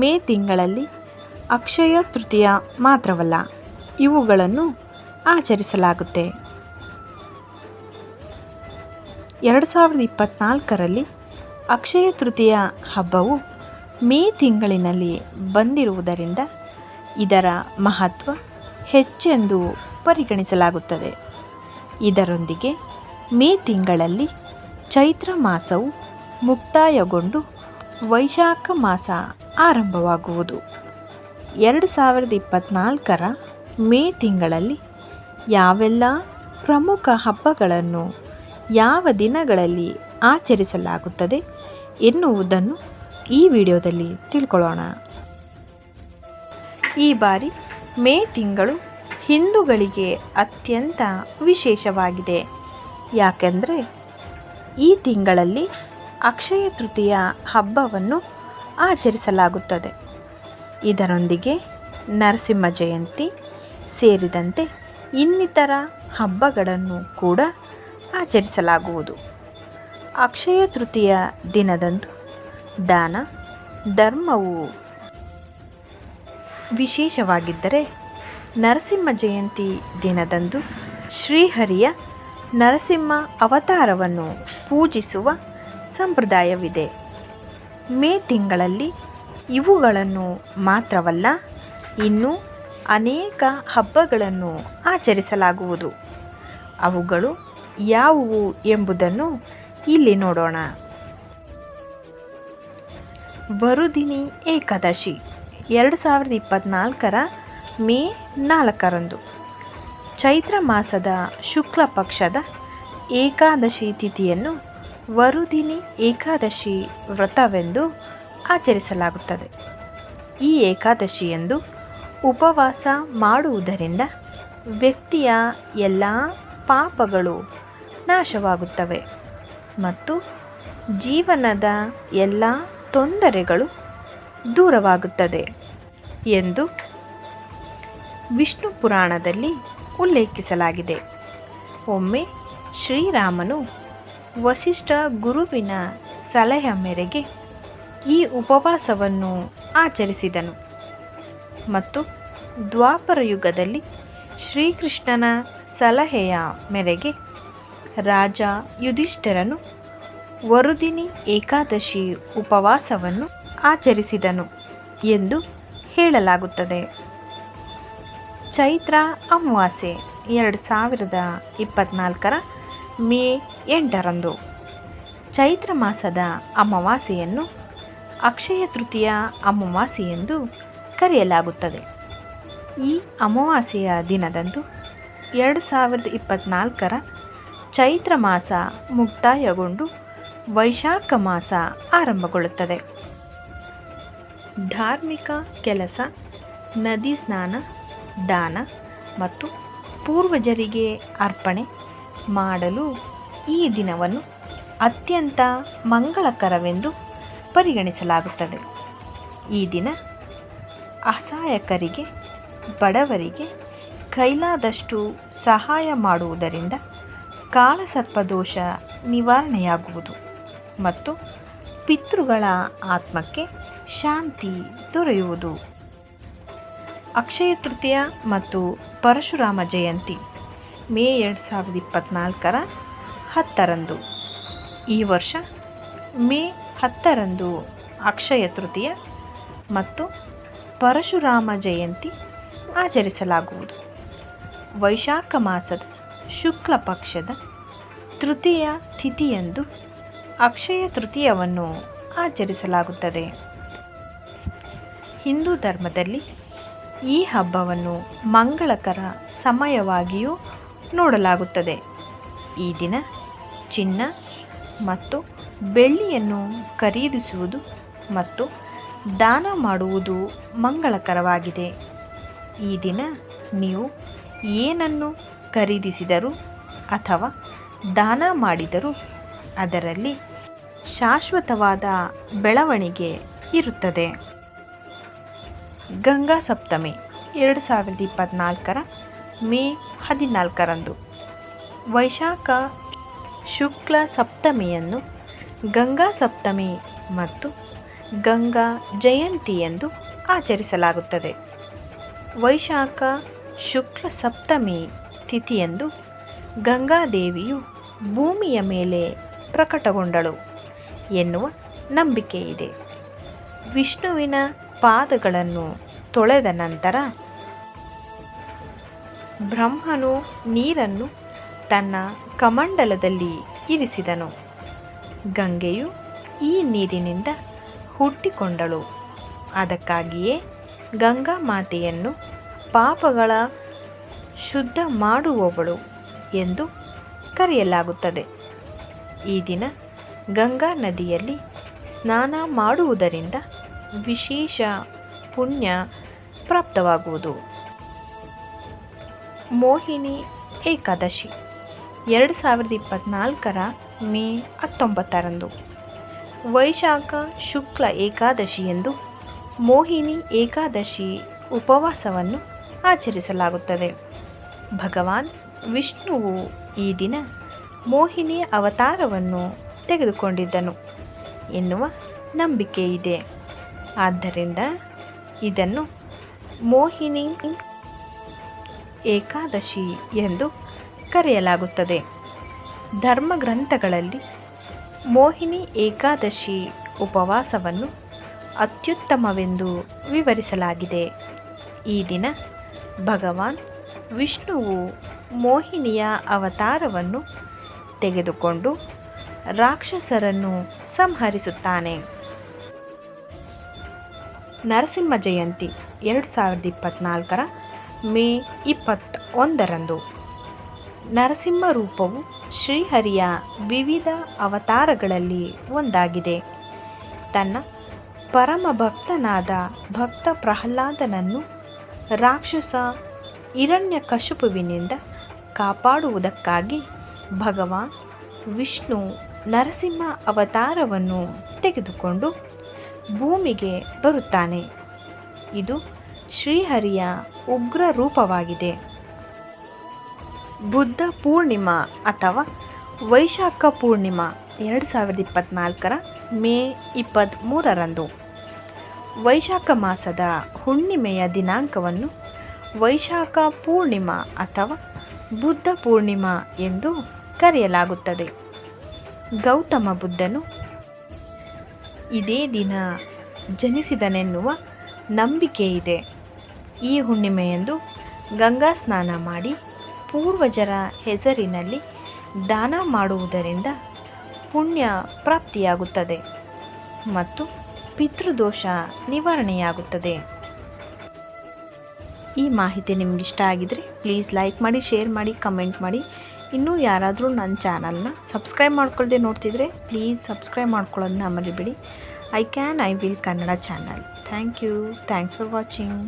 ಮೇ ತಿಂಗಳಲ್ಲಿ ಅಕ್ಷಯ ತೃತೀಯ ಮಾತ್ರವಲ್ಲ, ಇವುಗಳನ್ನು ಆಚರಿಸಲಾಗುತ್ತೆ. ಎರಡು ಸಾವಿರದ ಇಪ್ಪತ್ತ್ನಾಲ್ಕರಲ್ಲಿ ಅಕ್ಷಯ ತೃತೀಯ ಹಬ್ಬವು ಮೇ ತಿಂಗಳಿನಲ್ಲಿ ಬಂದಿರುವುದರಿಂದ ಇದರ ಮಹತ್ವ ಹೆಚ್ಚೆಂದು ಪರಿಗಣಿಸಲಾಗುತ್ತದೆ. ಇದರೊಂದಿಗೆ ಮೇ ತಿಂಗಳಲ್ಲಿ ಚೈತ್ರ ಮಾಸವು ಮುಕ್ತಾಯಗೊಂಡು ವೈಶಾಖ ಮಾಸ ಆರಂಭವಾಗುವುದು. ಎರಡು ಸಾವಿರದ ಇಪ್ಪತ್ತ್ನಾಲ್ಕರ ಮೇ ತಿಂಗಳಲ್ಲಿ ಯಾವೆಲ್ಲ ಪ್ರಮುಖ ಹಬ್ಬಗಳನ್ನು ಯಾವ ದಿನಗಳಲ್ಲಿ ಆಚರಿಸಲಾಗುತ್ತದೆ ಎನ್ನುವುದನ್ನು ಈ ವಿಡಿಯೋದಲ್ಲಿ ತಿಳ್ಕೊಳ್ಳೋಣ. ಈ ಬಾರಿ ಮೇ ತಿಂಗಳು ಹಿಂದೂಗಳಿಗೆ ಅತ್ಯಂತ ವಿಶೇಷವಾಗಿದೆ. ಯಾಕೆಂದರೆ ಈ ತಿಂಗಳಲ್ಲಿ ಅಕ್ಷಯ ತೃತೀಯ ಹಬ್ಬವನ್ನು ಆಚರಿಸಲಾಗುತ್ತದೆ. ಇದರೊಂದಿಗೆ ನರಸಿಂಹ ಜಯಂತಿ ಸೇರಿದಂತೆ ಇನ್ನಿತರ ಹಬ್ಬಗಳನ್ನು ಕೂಡ ಆಚರಿಸಲಾಗುವುದು. ಅಕ್ಷಯ ತೃತೀಯ ದಿನದಂದು ದಾನ, ಧರ್ಮವು ವಿಶೇಷವಾಗಿದ್ದರೆ ನರಸಿಂಹ ಜಯಂತಿ ದಿನದಂದು ಶ್ರೀಹರಿಯ ನರಸಿಂಹ ಅವತಾರವನ್ನು ಪೂಜಿಸುವ ಸಂಪ್ರದಾಯವಿದೆ. ಮೇ ತಿಂಗಳಲ್ಲಿ ಇವುಗಳನ್ನು ಮಾತ್ರವಲ್ಲ, ಇನ್ನೂ ಅನೇಕ ಹಬ್ಬಗಳನ್ನು ಆಚರಿಸಲಾಗುವುದು. ಅವುಗಳು ಯಾವುವು ಎಂಬುದನ್ನು ಇಲ್ಲಿ ನೋಡೋಣ. ವರುದಿನಿ ಏಕಾದಶಿ, ಎರಡು ಸಾವಿರದ ಇಪ್ಪತ್ತ್ನಾಲ್ಕರ ಮೇ ನಾಲ್ಕರಂದು, ಚೈತ್ರ ಮಾಸದ ಶುಕ್ಲ ಪಕ್ಷದ ಏಕಾದಶಿ ತಿಥಿಯನ್ನು ವರುದಿನಿ ಏಕಾದಶಿ ವ್ರತವೆಂದು ಆಚರಿಸಲಾಗುತ್ತದೆ. ಈ ಏಕಾದಶಿಯಂದು ಉಪವಾಸ ಮಾಡುವುದರಿಂದ ವ್ಯಕ್ತಿಯ ಎಲ್ಲ ಪಾಪಗಳು ನಾಶವಾಗುತ್ತವೆ ಮತ್ತು ಜೀವನದ ಎಲ್ಲ ತೊಂದರೆಗಳು ದೂರವಾಗುತ್ತದೆ ಎಂದು ವಿಷ್ಣು ಪುರಾಣದಲ್ಲಿ ಉಲ್ಲೇಖಿಸಲಾಗಿದೆ. ಒಮ್ಮೆ ಶ್ರೀರಾಮನು ವಸಿಷ್ಠ ಗುರುವಿನ ಸಲಹೆ ಮೇರೆಗೆ ಈ ಉಪವಾಸವನ್ನು ಆಚರಿಸಿದನು. ಮತ್ತು ದ್ವಾಪರ ಯುಗದಲ್ಲಿ ಶ್ರೀಕೃಷ್ಣನ ಸಲಹೆಯ ಮೇರೆಗೆ ರಾಜ ಯುಧಿಷ್ಠರನು ವರುದಿನಿ ಏಕಾದಶಿ ಉಪವಾಸವನ್ನು ಆಚರಿಸಿದನು ಎಂದು ಹೇಳಲಾಗುತ್ತದೆ. ಚೈತ್ರ ಅಮಾವಾಸ್ಯೆ ಎರಡು ಸಾವಿರದ ಇಪ್ಪತ್ತ್ನಾಲ್ಕರ ಮೇ ಎಂಟರಂದು. ಚೈತ್ರ ಮಾಸದ ಅಮಾವಾಸ್ಯೆಯನ್ನು ಅಕ್ಷಯ ತೃತೀಯ ಅಮಾವಾಸ್ಯೆ ಎಂದು ಕರೆಯಲಾಗುತ್ತದೆ. ಈ ಅಮಾವಾಸ್ಯೆಯ ದಿನದಂದು ಎರಡು ಸಾವಿರದ ಇಪ್ಪತ್ತ್ನಾಲ್ಕರ ಚೈತ್ರ ಮಾಸ ಮುಕ್ತಾಯಗೊಂಡು ವೈಶಾಖ ಮಾಸ ಆರಂಭಗೊಳ್ಳುತ್ತದೆ. ಧಾರ್ಮಿಕ ಕೆಲಸ, ನದಿ ಸ್ನಾನ, ದಾನ ಮತ್ತು ಪೂರ್ವಜರಿಗೆ ಅರ್ಪಣೆ ಮಾಡಲು ಈ ದಿನವನ್ನು ಅತ್ಯಂತ ಮಂಗಳಕರವೆಂದು ಪರಿಗಣಿಸಲಾಗುತ್ತದೆ. ಈ ದಿನ ಅಸಹಾಯಕರಿಗೆ, ಬಡವರಿಗೆ ಕೈಲಾದಷ್ಟು ಸಹಾಯ ಮಾಡುವುದರಿಂದ ಕಾಳಸರ್ಪದೋಷ ನಿವಾರಣೆಯಾಗುವುದು ಮತ್ತು ಪಿತೃಗಳ ಆತ್ಮಕ್ಕೆ ಶಾಂತಿ ದೊರೆಯುವುದು. ಅಕ್ಷಯ ತೃತೀಯ ಮತ್ತು ಪರಶುರಾಮ ಜಯಂತಿ. ಮೇ ಎರಡು ಸಾವಿರದ ಇಪ್ಪತ್ತ್ನಾಲ್ಕರ ಹತ್ತರಂದು. ಈ ವರ್ಷ ಮೇ ಹತ್ತರಂದು ಅಕ್ಷಯ ತೃತೀಯ ಮತ್ತು ಪರಶುರಾಮ ಜಯಂತಿ ಆಚರಿಸಲಾಗುವುದು. ವೈಶಾಖ ಮಾಸದ ಶುಕ್ಲ ಪಕ್ಷದ ತೃತೀಯ ತಿಥಿಯಂದು ಅಕ್ಷಯ ತೃತೀಯವನ್ನು ಆಚರಿಸಲಾಗುತ್ತದೆ. ಹಿಂದೂ ಧರ್ಮದಲ್ಲಿ ಈ ಹಬ್ಬವನ್ನು ಮಂಗಳಕರ ಸಮಯವಾಗಿಯೂ ನೋಡಲಾಗುತ್ತದೆ. ಈ ದಿನ ಚಿನ್ನ ಮತ್ತು ಬೆಳ್ಳಿಯನ್ನು ಖರೀದಿಸುವುದು ಮತ್ತು ದಾನ ಮಾಡುವುದು ಮಂಗಳಕರವಾಗಿದೆ. ಈ ದಿನ ನೀವು ಏನನ್ನು ಖರೀದಿಸಿದರೂ ಅಥವಾ ದಾನ ಮಾಡಿದರೂ ಅದರಲ್ಲಿ ಶಾಶ್ವತವಾದ ಬೆಳವಣಿಗೆ ಇರುತ್ತದೆ. ಗಂಗಾ ಸಪ್ತಮಿ, ಎರಡು ಸಾವಿರದ ಇಪ್ಪತ್ತ್ನಾಲ್ಕರ ಮೇ ಹದಿನಾಲ್ಕರಂದು. ವೈಶಾಖ ಶುಕ್ಲ ಸಪ್ತಮಿಯನ್ನು ಗಂಗಾ ಸಪ್ತಮಿ ಮತ್ತು ಗಂಗಾ ಜಯಂತಿ ಎಂದು ಆಚರಿಸಲಾಗುತ್ತದೆ. ವೈಶಾಖ ಶುಕ್ಲ ಸಪ್ತಮಿ ತಿಥಿಯಂದು ಗಂಗಾದೇವಿಯು ಭೂಮಿಯ ಮೇಲೆ ಪ್ರಕಟಗೊಂಡಳು ಎನ್ನುವ ನಂಬಿಕೆ ಇದೆ ವಿಷ್ಣುವಿನ ಪಾದಗಳನ್ನು ತೊಳೆದ ನಂತರ ಬ್ರಹ್ಮನು ನೀರನ್ನು ತನ್ನ ಕಮಂಡಲದಲ್ಲಿ ಇರಿಸಿದನು. ಗಂಗೆಯು ಈ ನೀರಿನಿಂದ ಹುಟ್ಟಿಕೊಂಡಳು. ಅದಕ್ಕಾಗಿಯೇ ಗಂಗಾ ಮಾತೆಯನ್ನು ಪಾಪಗಳ ಶುದ್ಧ ಮಾಡುವವಳು ಎಂದು ಕರೆಯಲಾಗುತ್ತದೆ. ಈ ದಿನ ಗಂಗಾ ನದಿಯಲ್ಲಿ ಸ್ನಾನ ಮಾಡುವುದರಿಂದ ವಿಶೇಷ ಪುಣ್ಯ ಪ್ರಾಪ್ತವಾಗುವುದು. ಮೋಹಿನಿ ಏಕಾದಶಿ. ಎರಡು ಸಾವಿರದ ಇಪ್ಪತ್ತ್ನಾಲ್ಕರ ಮೇ ಹತ್ತೊಂಬತ್ತರಂದು. ವೈಶಾಖ ಶುಕ್ಲ ಏಕಾದಶಿ ಎಂದು ಮೋಹಿನಿ ಏಕಾದಶಿ ಉಪವಾಸವನ್ನು ಆಚರಿಸಲಾಗುತ್ತದೆ. ಭಗವಾನ್ ವಿಷ್ಣುವು ಈ ದಿನ ಮೋಹಿನಿ ಅವತಾರವನ್ನು ತೆಗೆದುಕೊಂಡಿದ್ದನು ಎನ್ನುವ ನಂಬಿಕೆ ಇದೆ ಆದ್ದರಿಂದ ಇದನ್ನು ಮೋಹಿನಿ ಏಕಾದಶಿ ಎಂದು ಕರೆಯಲಾಗುತ್ತದೆ. ಧರ್ಮಗ್ರಂಥಗಳಲ್ಲಿ ಮೋಹಿನಿ ಏಕಾದಶಿ ಉಪವಾಸವನ್ನು ಅತ್ಯುತ್ತಮವೆಂದು ವಿವರಿಸಲಾಗಿದೆ. ಈ ದಿನ ಭಗವಾನ್ ವಿಷ್ಣುವು ಮೋಹಿನಿಯ ಅವತಾರವನ್ನು ತೆಗೆದುಕೊಂಡು ರಾಕ್ಷಸರನ್ನು ಸಂಹರಿಸುತ್ತಾನೆ. ನರಸಿಂಹ ಜಯಂತಿ ಎರಡು ಸಾವಿರದ ಇಪ್ಪತ್ತ್ನಾಲ್ಕರ ಮೇ ಇಪ್ಪತ್ತೊಂದರಂದು. ನರಸಿಂಹ ರೂಪವು ಶ್ರೀಹರಿಯ ವಿವಿಧ ಅವತಾರಗಳಲ್ಲಿ ಒಂದಾಗಿದೆ. ತನ್ನ ಪರಮ ಭಕ್ತನಾದ ಭಕ್ತ ಪ್ರಹ್ಲಾದನನ್ನು ರಾಕ್ಷಸ ಇರಣ್ಯ ಕಶುಪುವಿನಿಂದ ಕಾಪಾಡುವುದಕ್ಕಾಗಿ ಭಗವಾನ್ ವಿಷ್ಣು ನರಸಿಂಹ ಅವತಾರವನ್ನು ತೆಗೆದುಕೊಂಡು ಭೂಮಿಗೆ ಬರುತ್ತಾನೆ. ಇದು ಶ್ರೀಹರಿಯ ಉಗ್ರ ರೂಪವಾಗಿದೆ. ಬುದ್ಧ ಪೂರ್ಣಿಮಾ ಅಥವಾ ವೈಶಾಖ ಪೂರ್ಣಿಮಾ ಎರಡು ಸಾವಿರದ ಇಪ್ಪತ್ತ್ನಾಲ್ಕರ ಮೇ ಇಪ್ಪತ್ತ್ಮೂರರಂದು ವೈಶಾಖ ಮಾಸದ ಹುಣ್ಣಿಮೆಯ ದಿನಾಂಕವನ್ನು ವೈಶಾಖ ಪೂರ್ಣಿಮಾ ಅಥವಾ ಬುದ್ಧ ಪೂರ್ಣಿಮಾ ಎಂದು ಕರೆಯಲಾಗುತ್ತದೆ. ಗೌತಮ ಬುದ್ಧನು ಇದೇ ದಿನ ಜನಿಸಿದನೆನ್ನುವ ಇದೆ ಈ ಹುಣ್ಣಿಮೆಯಂದು ಗಂಗಾ ಸ್ನಾನ ಮಾಡಿ ಪೂರ್ವಜರ ಹೆಸರಿನಲ್ಲಿ ದಾನ ಮಾಡುವುದರಿಂದ ಪುಣ್ಯ ಪ್ರಾಪ್ತಿಯಾಗುತ್ತದೆ ಮತ್ತು ಪಿತೃದೋಷ ನಿವಾರಣೆಯಾಗುತ್ತದೆ. ಈ ಮಾಹಿತಿ ನಿಮಗಿಷ್ಟ ಆಗಿದರೆ ಪ್ಲೀಸ್ ಲೈಕ್ ಮಾಡಿ, ಶೇರ್ ಮಾಡಿ, ಕಮೆಂಟ್ ಮಾಡಿ. ಇನ್ನೂ ಯಾರಾದರೂ ನನ್ನ ಚಾನಲ್ನ ಸಬ್ಸ್ಕ್ರೈಬ್ ಮಾಡ್ಕೊಳ್ಳದೆ ನೋಡ್ತಿದ್ರೆ ಪ್ಲೀಸ್ ಸಬ್ಸ್ಕ್ರೈಬ್ ಮಾಡ್ಕೊಳ್ಳೋದನ್ನ ಮರಿಬೇಡಿ I can, I will Kannada channel. Thank you. Thanks for watching.